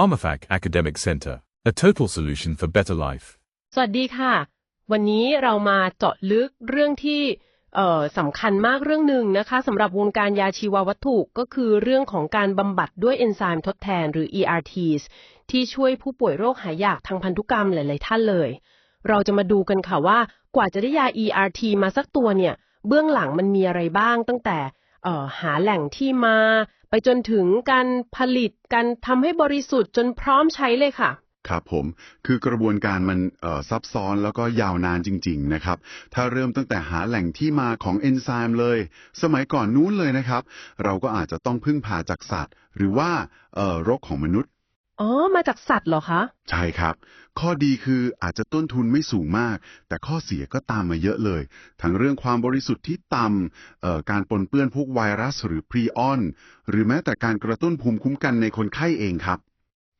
PharmaFac Academic Center, a total solution for better life. สวัสดีค่ะ วันนี้เรามาเจาะลึกเรื่องที่สำคัญมากเรื่องหนึ่งนะคะสำหรับวงการยาชีววัตถุก็คือเรื่องของการบำบัดด้วยเอนไซม์ทดแทนหรือ ERTs ที่ช่วยผู้ป่วยโรคหายากทางพันธุกรรมหลาย ๆ ท่านเลย เราจะมาดูกันค่ะว่ากว่าจะได้ยา ERT มาสักตัวเนี่ย เบื้องหลังมันมีอะไรบ้างตั้งแต่หาแหล่งที่มา ไปจนถึงการผลิตการทำให้บริสุทธิ์จนพร้อมใช้เลยค่ะ ครับผมคือกระบวนการมันซับซ้อนแล้วก็ยาวนานจริง ๆ นะครับ ถ้าเริ่มตั้งแต่หาแหล่งที่มาของเอนไซม์เลย สมัยก่อนนู้นเลยนะครับ เราก็อาจจะต้องพึ่งพาจากสัตว์ หรือว่ารกของมนุษย์ อ๋อ มาจากสัตว์เหรอคะ ใช่ครับ ข้อดีคืออาจจะต้นทุนไม่สูงมาก แต่ข้อเสียก็ตามมาเยอะเลย ทั้งเรื่องความบริสุทธิ์ที่ต่ำเอ่อการปนเปื้อนพวกไวรัสหรือพรีออน หรือแม้แต่การกระตุ้นภูมิคุ้มกันในคนไข้เองครับ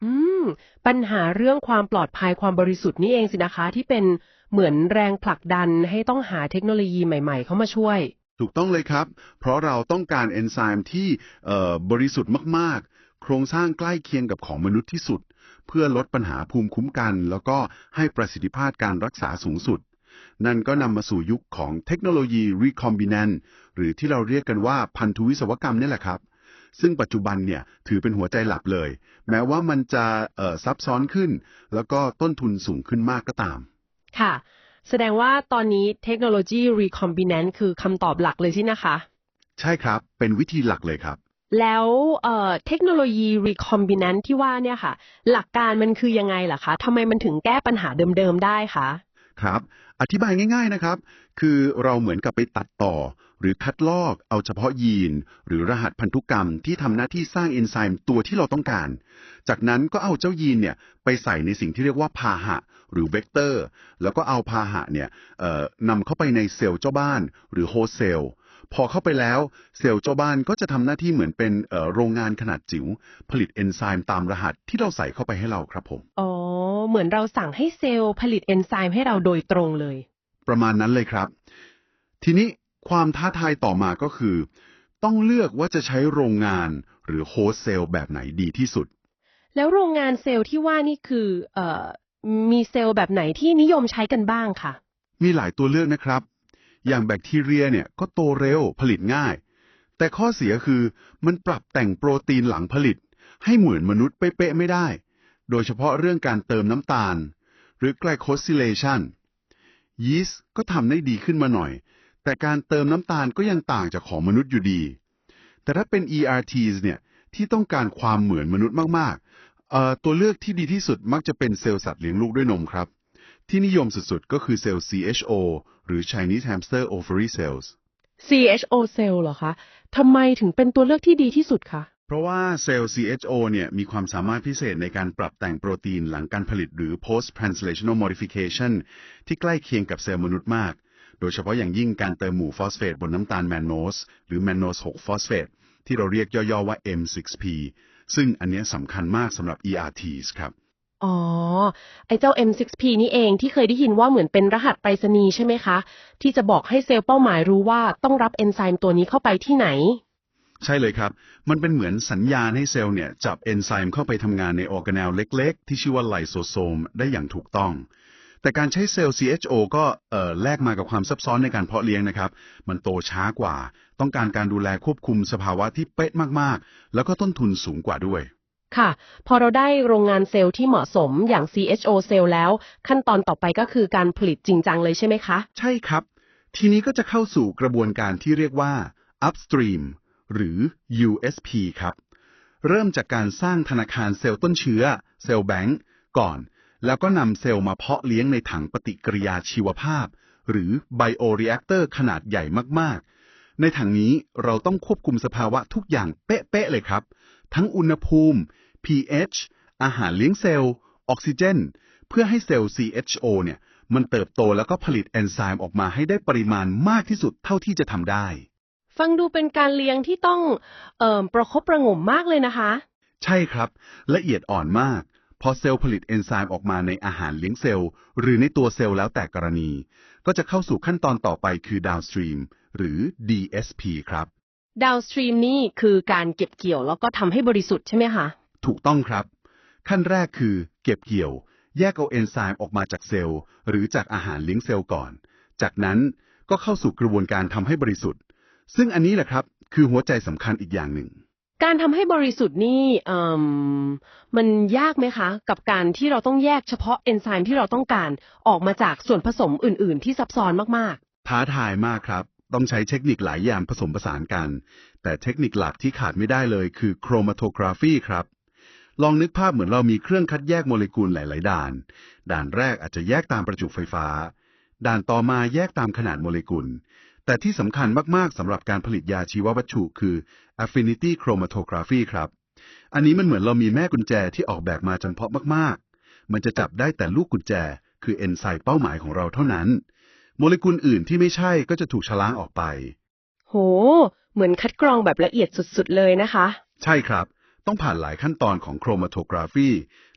อืม ปัญหาเรื่องความปลอดภัยความบริสุทธิ์นี่เองสินะคะ ที่เป็นเหมือนแรงผลักดันให้ต้องหาเทคโนโลยีใหม่ ๆ เข้ามาช่วย ถูกต้องเลยครับ เพราะเราต้องการเอนไซม์ที่เอ่อบริสุทธิ์มากๆ โครงสร้างใกล้เคียงกับของมนุษย์ที่สุด เพื่อลดปัญหาภูมิคุ้มกัน แล้วก็ให้ประสิทธิภาพการรักษาสูงสุด นั่นก็นำมาสู่ยุคของเทคโนโลยี recombinant หรือที่เราเรียกกันว่าพันธุวิศวกรรมนี่แหละครับ ซึ่งปัจจุบันเนี่ยถือเป็นหัวใจหลักเลย แม้ว่ามันจะเอ่อซับซ้อนขึ้น แล้วก็ต้นทุนสูงขึ้นมากก็ตาม ค่ะ แสดงว่าตอนนี้เทคโนโลยี recombinant คือคำตอบหลักเลยที่นะคะ ใช่ครับ เป็นวิธีหลักเลยครับ แล้วเทคโนโลยี recombinant ที่ว่าเนี่ยค่ะ หลักการมันคือยังไงล่ะคะทำไมมันถึงแก้ปัญหาเดิมๆได้คะครับ อธิบายง่าย ๆนะครับ คือเราเหมือนกับไปตัดต่อ หรือคัดลอกเอาเฉพาะยีน หรือรหัสพันธุกรรมที่ทำหน้าที่สร้างเอนไซม์ตัวที่เราต้องการ จากนั้นก็เอาเจ้ายีนเนี่ยไปใส่ในสิ่งที่เรียกว่าพาหะ หรือเวกเตอร์ แล้วก็เอาพาหะเนี่ยนำเข้าไปในเซลล์เจ้าบ้าน หรือโฮสเซลล์ พอเข้าไปแล้วเซลล์เจ้าบ้านก็จะทำหน้าที่เหมือนเป็นเอ่อโรงงานขนาดจิ๋วผลิตเอนไซม์ตามรหัสที่เราใส่เข้าไปให้เราครับผม อ๋อ เหมือนเราสั่งให้เซลล์ผลิตเอนไซม์ให้เราโดยตรงเลย ประมาณนั้นเลยครับ ทีนี้ความท้าทายต่อมาก็คือ ต้องเลือกว่าจะใช้โรงงานหรือโฮสต์เซลล์แบบไหนดีที่สุด แล้วโรงงานเซลล์ที่ว่านี่คือเอ่อมีเซลล์แบบไหนที่นิยมใช้กันบ้างคะมีหลายตัวเลือกนะครับ อย่างแบคทีเรียเนี่ยก็โตเร็วผลิตง่าย แต่ข้อเสียคือมันปรับแต่งโปรตีนหลังผลิต ให้เหมือนมนุษย์เป๊ะๆไม่ได้ โดยเฉพาะเรื่องการเติมน้ำตาล หรือ glycosylation ยีสต์ก็ทำได้ดีขึ้นมาหน่อย แต่การเติมน้ำตาลก็ยังต่างจากของมนุษย์อยู่ดี แต่ถ้าเป็น ERTs เนี่ยที่ต้องการความเหมือนมนุษย์มากๆตัวเลือกที่ดีที่สุดมักจะเป็นเซลล์สัตว์เลี้ยงลูกด้วยนมครับ ที่นิยมสุดๆ ก็คือเซลล์ CHO หรือ Chinese Hamster Ovary Cells CHO เซลล์เหรอคะทำไมถึงเป็นตัวเลือกที่ดีที่สุดคะ เพราะว่าเซลล์ CHO เนี่ยมีความสามารถพิเศษในการปรับแต่งโปรตีนหลังการผลิตหรือ post translational modification ที่ใกล้เคียงกับเซลล์มนุษย์มาก โดยเฉพาะอย่างยิ่งการเติมหมู่ฟอสเฟตบนน้ำตาลแมนโนสหรือแมนโนส6ฟอสเฟตที่เราเรียกย่อๆว่า M6P ซึ่งอันเนี้ยสำคัญมากสำหรับ ERTs ครับ อ๋อ ไอ้เจ้า M6P นี่เองที่เคยได้ยินว่าเหมือนเป็นรหัสไปรษณีย์ใช่ไหมคะ ที่จะบอกให้เซลล์เป้าหมายรู้ว่าต้องรับเอนไซม์ตัวนี้เข้าไปที่ไหน ใช่เลยครับ มันเป็นเหมือนสัญญาณให้เซลล์เนี่ย จับเอนไซม์เข้าไปทำงานในออร์แกเนลเล็ก ๆ ที่ชื่อว่าไลโซโซมได้อย่างถูกต้อง แต่การใช้เซลล์ CHO ก็เอ่อแลกมากับความซับซ้อนในการเพาะเลี้ยงนะครับ มันโตช้ากว่า ต้องการการดูแลควบคุมสภาวะที่เป๊ะมากๆ แล้วก็ต้นทุนสูงกว่าด้วย ค่ะ พอเราได้โรงงานเซลล์ที่เหมาะสมอย่าง CHO เซลล์แล้ว ขั้นตอนต่อไปก็คือการผลิตจริงจังเลยใช่ไหมคะ ใช่ครับ ทีนี้ก็จะเข้าสู่กระบวนการที่เรียกว่า upstream หรือ USP ครับ เริ่มจากการสร้างธนาคารเซลล์ต้นเชื้อ เซลล์แบงก์ก่อน แล้วก็นำเซลล์มาเพาะเลี้ยงในถังปฏิกิริยาชีวภาพ หรือ bioreactor ขนาดใหญ่มากๆ ในถังนี้เราต้องควบคุมสภาวะทุกอย่างเป๊ะๆเลยครับ ทั้งอุณหภูมิ pH อาหารเลี้ยงเซลล์ ออกซิเจน เพื่อให้เซลล์ CHO เนี่ย มันเติบโตแล้วก็ผลิตเอนไซม์ออกมาให้ได้ปริมาณมากที่สุดเท่าที่จะทำได้ ฟังดูเป็นการเลี้ยงที่ต้องเอ่อประคบประหงมมากเลยนะคะ ใช่ครับ ละเอียดอ่อนมาก พอเซลล์ผลิตเอนไซม์ออกมาในอาหารเลี้ยงเซลล์ หรือในตัวเซลล์แล้วแต่กรณี ก็จะเข้าสู่ขั้นตอนต่อไปคือ downstream หรือ DSP ครับ downstream นี่คือการเก็บเกี่ยวแล้วก็ทำให้บริสุทธิ์ใช่ไหมคะ ถูกต้องครับ ขั้นแรกคือเก็บเกี่ยว แยกเอาเอนไซม์ออกมาจากเซลล์ หรือจากอาหารเลี้ยงเซลล์ก่อน จากนั้นก็เข้าสู่กระบวนการทำให้บริสุทธิ์ ซึ่งอันนี้แหละครับ คือหัวใจสำคัญอีกอย่างหนึ่ง การทำให้บริสุทธิ์นี่เอ่มมันยากไหมคะ กับการที่เราต้องแยกเฉพาะเอนไซม์ที่เราต้องการออกมาจากส่วนผสมอื่น ๆ ที่ซับซ้อนมากท้าทายมากครับ ต้องใช้เทคนิคหลายอย่างผสมผสานกัน แต่เทคนิคหลักที่ขาดไม่ได้เลยคือโครมาโทกราฟีครับ ลองนึกภาพเหมือนเรามีเครื่องคัดแยกโมเลกุลหลาย ๆ ด่าน ด่านแรกอาจจะแยกตามประจุไฟฟ้า ด่านต่อมาแยกตามขนาดโมเลกุล แต่ที่สำคัญมาก ๆสำหรับการผลิตยาชีววัตถุคือ affinity chromatography ครับ อันนี้มันเหมือนเรามีแม่กุญแจที่ออกแบบมาจำเพาะมาก ๆ มันจะจับได้แต่ลูกกุญแจ คือเอนไซม์เป้าหมายของเราเท่านั้น โมเลกุลอื่นที่ไม่ใช่ก็จะถูกชะล้างออกไปๆโห เหมือนคัดกรองแบบละเอียดสุดๆ เลยนะคะ ใช่ครับ ต้องผ่านหลายขั้นตอนของโครมาโทกราฟี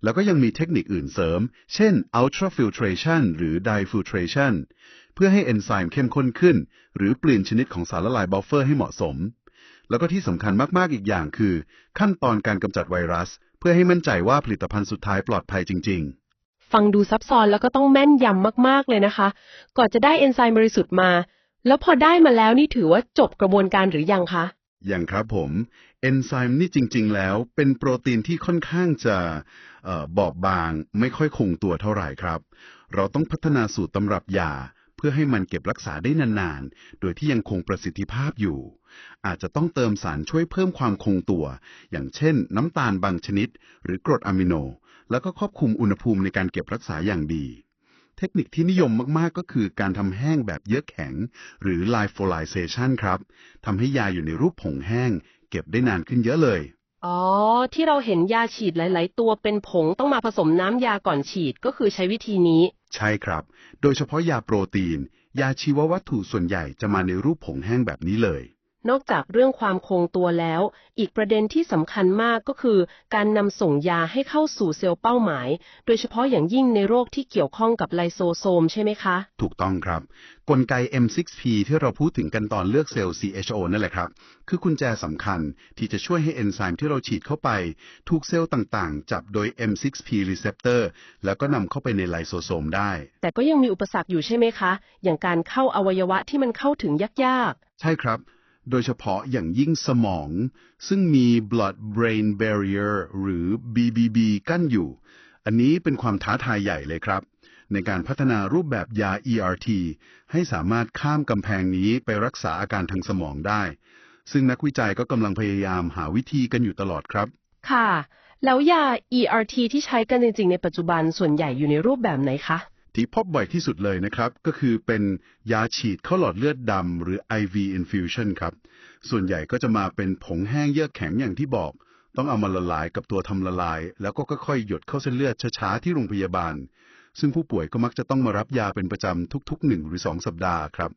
แล้วก็ยังมีเทคนิคอื่นเสริม เช่น ultrafiltration หรือ diffiltration เพื่อให้เอนไซม์เข้มข้นขึ้น หรือเปลี่ยนชนิดของสารละลายบัฟเฟอร์ให้เหมาะสม แล้วก็ที่สำคัญมากๆอีกอย่างคือ ขั้นตอนการกำจัดไวรัส เพื่อให้มั่นใจว่าผลิตภัณฑ์สุดท้ายปลอดภัยจริง ๆ ฟังดูซับซ้อนแล้วก็ต้องแม่นยำมากๆเลยนะคะ ก่อนจะได้เอนไซม์บริสุทธิ์มา แล้วพอได้มาแล้วนี่ถือว่าจบกระบวนการหรือยังคะอย่างครับผม เอนไซม์นี่จริง ๆ แล้วเป็นโปรตีนที่ค่อนข้างจะเอ่อบอบบาง ไม่ค่อยคงตัวเท่าไหร่ครับ เราต้องพัฒนาสูตรตำรับยา เพื่อให้มันเก็บรักษาได้นาน ๆ โดยที่ยังคงประสิทธิภาพอยู่ อาจจะต้องเติมสารช่วยเพิ่มความคงตัว อย่างเช่น น้ำตาลบางชนิด หรือกรดอะมิโน แล้วก็ควบคุมอุณหภูมิในการเก็บรักษาอย่างดี เทคนิคที่นิยมมาก ๆ ก็คือการทำแห้งแบบเยอะแข็ง หรือ lyophilization ครับทำให้ยาอยู่ในรูปผงแห้ง เก็บได้นานขึ้นเยอะเลย อ๋อ ที่เราเห็นยาฉีดหลาย ๆ ตัวเป็นผงต้องมาผสมน้ำยาก่อนฉีดก็คือใช้วิธีนี้ ใช่ครับ โดยเฉพาะยาโปรตีน ยาชีววัตถุส่วนใหญ่จะมาในรูปผงแห้งแบบนี้เลย นอกจากเรื่องความคงตัวแล้ว อีกประเด็นที่สำคัญมากก็คือ การนำส่งยาให้เข้าสู่เซลล์เป้าหมาย โดยเฉพาะอย่างยิ่งในโรคที่เกี่ยวข้องกับไลโซโซมใช่ไหมคะ ถูกต้องครับ กลไก M6P ที่เราพูดถึงกันตอนเลือกเซลล์ CHO นั่นแหละครับ คือกุญแจสำคัญที่จะช่วยให้เอนไซม์ที่เราฉีดเข้าไป ถูกเซลล์ต่างๆ จับโดย M6P receptor แล้วก็นำเข้าไปในไลโซโซมได้ แต่ก็ยังมีอุปสรรคอยู่ใช่ไหมคะ อย่างการเข้าอวัยวะที่มันเข้าถึงยากใช่ครับ โดยเฉพาะอย่างยิ่งสมอง ซึ่งมี blood brain barrier หรือ BBB กั้นอยู่ อันนี้เป็นความท้าทายใหญ่เลยครับ ในการพัฒนารูปแบบยา ERT ให้สามารถข้ามกำแพงนี้ไปรักษาอาการทางสมองได้ ซึ่งนักวิจัยก็กำลังพยายามหาวิธีกันอยู่ตลอดครับ ค่ะ แล้วยา ERT ที่ใช้กันจริงๆในปัจจุบันส่วนใหญ่อยู่ในรูปแบบไหนคะ ที่พบบ่อยที่สุดเลยนะครับ ก็คือเป็นยาฉีดเข้าหลอดเลือดดำหรือ IV infusion ครับ ส่วนใหญ่ก็จะมาเป็นผงแห้งเยือกแข็งอย่างที่บอก ต้องเอามาละลายกับตัวทำละลาย แล้วก็ค่อยๆหยดเข้าเส้นเลือดช้าๆที่โรงพยาบาล ซึ่งผู้ป่วยก็มักจะต้องมารับยาเป็นประจำทุกๆ1หรือ2สัปดาห์ครับ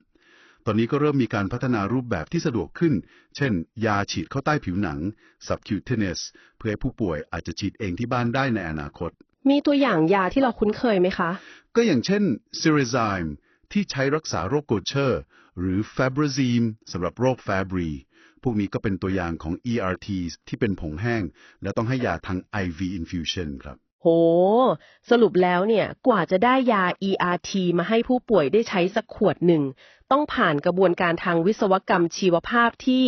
ตอนนี้ก็เริ่มมีการพัฒนารูปแบบที่สะดวกขึ้น เช่น ยาฉีดเข้าใต้ผิวหนัง subcutaneous เพื่อให้ผู้ป่วยอาจจะฉีดเองที่บ้านได้ในอนาคต มีตัวอย่างยาที่เราคุ้นเคยไหมคะ ก็อย่างเช่น c y r e z y m e ที่ใช้รักษาโรคโกเชอร์ หรือ Fabrazime สำหรับโรค Fabry พวกนี้ก็เป็นตัวอย่างของ ERT ที่เป็นผงแห้ง และต้องให้ยาทาง IV infusion ครับ โห สรุปแล้วเนี่ยกว่าจะได้ยา ERT มาให้ผู้ป่วยได้ใช้สักขวดหนึ่ง ต้องผ่านกระบวนการทางวิศวกรรมชีวภาพที่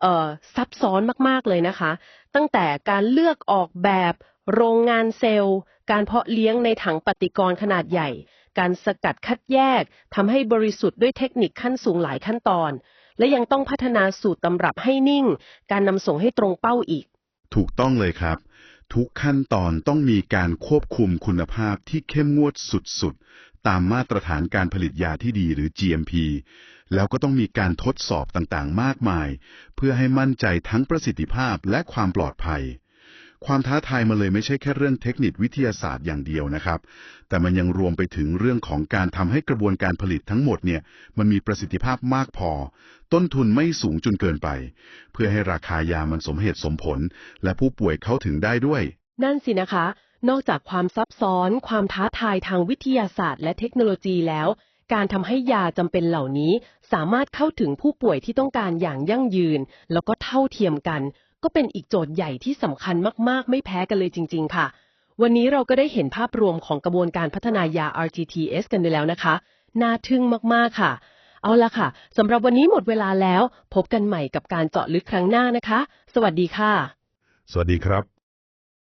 เอ่อซับซ้อนมาก ๆ เลยนะคะ ตั้งแต่การเลือกออกแบบ โรงงานเซลล์ การเพาะเลี้ยงในถังปฏิกรณ์ขนาดใหญ่ การสกัดคัดแยกทำให้บริสุทธิ์ด้วยเทคนิคขั้นสูงหลายขั้นตอน และยังต้องพัฒนาสูตรตำรับให้นิ่ง การนำส่งให้ตรงเป้าอีก ถูกต้องเลยครับ ทุกขั้นตอนต้องมีการควบคุมคุณภาพที่เข้มงวดสุดๆ ตามมาตรฐานการผลิตยาที่ดีหรือ GMP แล้วก็ต้องมีการทดสอบต่างๆ มากมาย เพื่อให้มั่นใจทั้งประสิทธิภาพและความปลอดภัย ความท้าทายมาเลยไม่ใช่แค่เรื่องเทคนิควิทยาศาสตร์อย่างเดียวนะครับ แต่มันยังรวมไปถึงเรื่องของการทำให้กระบวนการผลิตทั้งหมดเนี่ยมันมีประสิทธิภาพมากพอ ต้นทุนไม่สูงจนเกินไป เพื่อให้ราคายามันสมเหตุสมผล และผู้ป่วยเข้าถึงได้ด้วย นั่นสินะคะ นอกจากความซับซ้อน ความท้าทายทางวิทยาศาสตร์ และเทคโนโลยีแล้ว การทำให้ยาจำเป็นเหล่านี้ สามารถเข้าถึงผู้ป่วยที่ต้องการอย่างยั่งยืน แล้วก็เท่าเทียมกัน ก็เป็นอีกโจทย์ใหญ่ที่สำคัญมากๆ ไม่แพ้กันเลยจริง ๆ ค่ะ วันนี้เราก็ได้เห็นภาพรวมของกระบวนการพัฒนายา RTTS กันไปแล้วนะคะ น่าทึ่งมากๆค่ะ เอาละค่ะสำหรับวันนี้หมดเวลาแล้ว พบกันใหม่กับการเจาะลึกครั้งหน้านะคะ สวัสดีค่ะ สวัสดีครับ